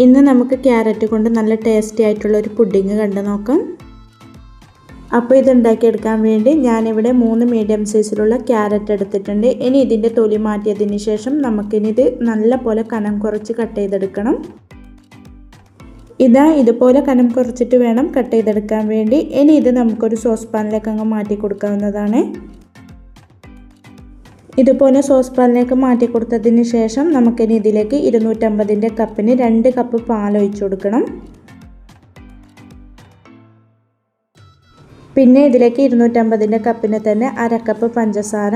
ഇന്ന് നമുക്ക് ക്യാരറ്റ് കൊണ്ട് നല്ല ടേസ്റ്റി ആയിട്ടുള്ള ഒരു പുഡിങ് കണ്ടു നോക്കാം. അപ്പോൾ ഇത് ഉണ്ടാക്കിയെടുക്കാൻ വേണ്ടി ഞാനിവിടെ മൂന്ന് മീഡിയം സൈസിലുള്ള ക്യാരറ്റ് എടുത്തിട്ടുണ്ട്. ഇനി ഇതിന്റെ തൊലി മാറ്റിയതിന് ശേഷം നമുക്കിനി ഇത് നല്ല പോലെ കനം കുറച്ച് കട്ട് ചെയ്തെടുക്കണം. ഇതാ ഇതുപോലെ കനം കുറച്ചിട്ട് വേണം കട്ട് ചെയ്തെടുക്കാൻ വേണ്ടി. ഇനി ഇത് നമുക്കൊരു സോസ് പാനിലേക്ക് അങ്ങ് മാറ്റി കൊടുക്കാവുന്നതാണ്. ഇതുപോലെ സോസ് പാനിലേക്ക് മാറ്റി കൊടുത്തതിന് ശേഷം നമുക്കിനി ഇതിലേക്ക് ഇരുന്നൂറ്റമ്പതിന്റെ കപ്പിന് രണ്ട് കപ്പ് പാൽ ഒഴിച്ചു കൊടുക്കണം. പിന്നെ ഇതിലേക്ക് ഇരുന്നൂറ്റമ്പതിന്റെ കപ്പിന് തന്നെ അര കപ്പ് പഞ്ചസാര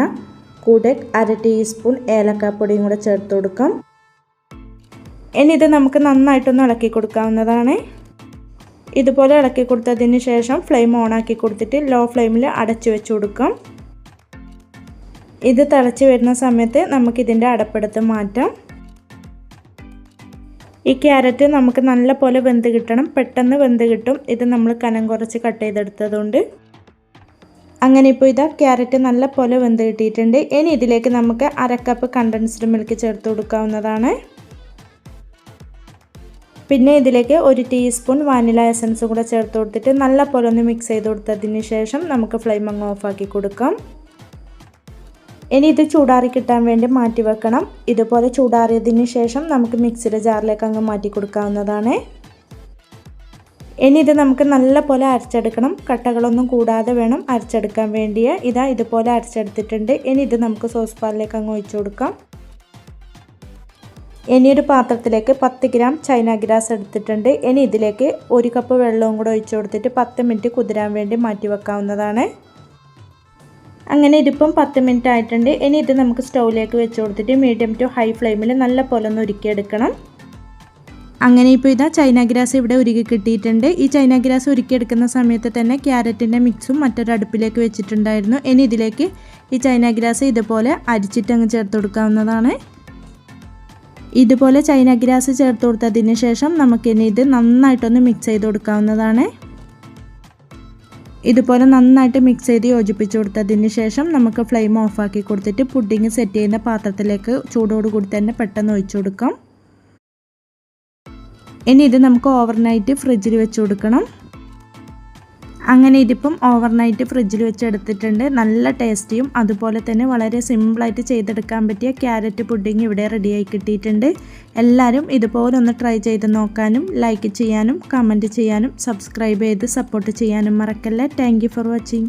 കൂടെ അര ടീസ്പൂൺ ഏലക്കാപ്പൊടിയും കൂടെ ചേർത്ത് കൊടുക്കാം. ഇനി ഇത് നമുക്ക് നന്നായിട്ടൊന്ന് ഇളക്കി കൊടുക്കാവുന്നതാണ്. ഇതുപോലെ ഇളക്കി കൊടുത്തതിന് ശേഷം ഫ്ലെയിം ഓൺ ആക്കി കൊടുത്തിട്ട് ലോ ഫ്ലെയിമിൽ അടച്ചു വെച്ച് കൊടുക്കാം. ഇത് തിളച്ച് വരുന്ന സമയത്ത് നമുക്കിതിന്റെ അടപ്പെടുത്ത് മാറ്റാം. ഈ ക്യാരറ്റ് നമുക്ക് നല്ല പോലെ വെന്ത് കിട്ടണം. പെട്ടെന്ന് വെന്ത് കിട്ടും. ഇത് നമ്മൾ കനം കുറച്ച് കട്ട് ചെയ്തെടുത്തതുകൊണ്ട്. അങ്ങനെ ഇപ്പോൾ ഇതാ ക്യാരറ്റ് നല്ല പോലെ വെന്ത് കിട്ടിയിട്ടുണ്ട്. ഇനി ഇതിലേക്ക് നമുക്ക് അരക്കപ്പ് കണ്ടൻസ്ഡ് മിൽക്ക് ചേർത്ത് കൊടുക്കാവുന്നതാണ്. പിന്നെ ഇതിലേക്ക് ഒരു ടീസ്പൂൺ വാനില എസൻസ് കൂടെ ചേർത്ത് കൊടുത്തിട്ട് നല്ല പോലെ ഒന്ന് മിക്സ് ചെയ്ത് കൊടുത്തതിന് ശേഷം നമുക്ക് ഫ്ലെയിം അങ്ങ് ഓഫാക്കി കൊടുക്കാം. ഇനി ഇത് ചൂടാറി കിട്ടാൻ വേണ്ടി മാറ്റി വെക്കണം. ഇതുപോലെ ചൂടാറിയതിന് ശേഷം നമുക്ക് മിക്സിയുടെ ജാറിലേക്ക് അങ്ങ് മാറ്റി കൊടുക്കാവുന്നതാണ്. ഇനി ഇത് നമുക്ക് നല്ല പോലെ അരച്ചെടുക്കണം. കട്ടകളൊന്നും കൂടാതെ വേണം അരച്ചെടുക്കാൻ വേണ്ടിയ. ഇതാ ഇതുപോലെ അരച്ചെടുത്തിട്ടുണ്ട്. ഇനി ഇത് നമുക്ക് സോസ് പാനിലേക്ക് അങ്ങ് ഒഴിച്ചു കൊടുക്കാം. ഇനി ഒരു പാത്രത്തിലേക്ക് പത്ത് ഗ്രാം ചൈന ഗ്രാസ് എടുത്തിട്ടുണ്ട്. ഇനി ഇതിലേക്ക് ഒരു കപ്പ് വെള്ളവും കൂടെ ഒഴിച്ചു കൊടുത്തിട്ട് പത്ത് മിനിറ്റ് കുതിരാൻ വേണ്ടി മാറ്റി വെക്കാവുന്നതാണ്. അങ്ങനെ ഇതിപ്പം പത്ത് മിനിറ്റ് ആയിട്ടുണ്ട്. ഇനി ഇത് നമുക്ക് സ്റ്റൗവിലേക്ക് വെച്ച് കൊടുത്തിട്ട് മീഡിയം ടു ഹൈ ഫ്ലെയിമിൽ നല്ല പോലെ ഒന്ന് ഉരുക്കിയെടുക്കണം. അങ്ങനെ ഇപ്പോൾ ഇതാ ചൈന ഗ്രാസ് ഇവിടെ ഉരുകി കിട്ടിയിട്ടുണ്ട്. ഈ ചൈന ഗ്രാസ് ഉരുക്കിയെടുക്കുന്ന സമയത്ത് തന്നെ ക്യാരറ്റിന്റെ മിക്സും മറ്റൊരു അടുപ്പിലേക്ക് വെച്ചിട്ടുണ്ടായിരുന്നു. ഇനി ഇതിലേക്ക് ഈ ചൈന ഗ്രാസ് ഇതുപോലെ അരിച്ചിട്ട് അങ്ങ് ചേർത്ത് കൊടുക്കാവുന്നതാണ്. ഇതുപോലെ ചൈന ഗ്രാസ് ചേർത്ത് കൊടുത്തതിന് ശേഷം നമുക്കിനി ഇത് നന്നായിട്ടൊന്ന് മിക്സ് ചെയ്ത് കൊടുക്കാവുന്നതാണ്. ഇതുപോലെ നന്നായിട്ട് മിക്സ് ചെയ്ത് യോജിപ്പിച്ച് കൊടുത്തതിന് ശേഷം നമുക്ക് ഫ്ലെയിം ഓഫാക്കി കൊടുത്തിട്ട് പുഡിങ് സെറ്റ് ചെയ്യുന്ന പാത്രത്തിലേക്ക് ചൂടോട് കൂടി തന്നെ പെട്ടെന്ന് ഒഴിച്ചു കൊടുക്കാം. ഇനി ഇത് നമുക്ക് ഓവർനൈറ്റ് ഫ്രിഡ്ജിൽ വെച്ച് കൊടുക്കണം. അങ്ങനെ ഇതിപ്പം ഓവർനൈറ്റ് ഫ്രിഡ്ജിൽ വെച്ചെടുത്തിട്ടുണ്ട് നല്ല ടേസ്റ്റിയും അതുപോലെ തന്നെ വളരെ സിമ്പിളായിട്ട് ചെയ്തെടുക്കാൻ പറ്റിയ ക്യാരറ്റ് പുഡിംഗ് ഇവിടെ റെഡിയായി കിട്ടിയിട്ടുണ്ട്. എല്ലാവരും ഇതുപോലെ ഒന്ന് ട്രൈ ചെയ്ത് നോക്കാനും ലൈക്ക് ചെയ്യാനും കമന്റ് ചെയ്യാനും സബ്സ്ക്രൈബ് ചെയ്ത് സപ്പോർട്ട് ചെയ്യാനും മറക്കല്ലേ. Thank for watching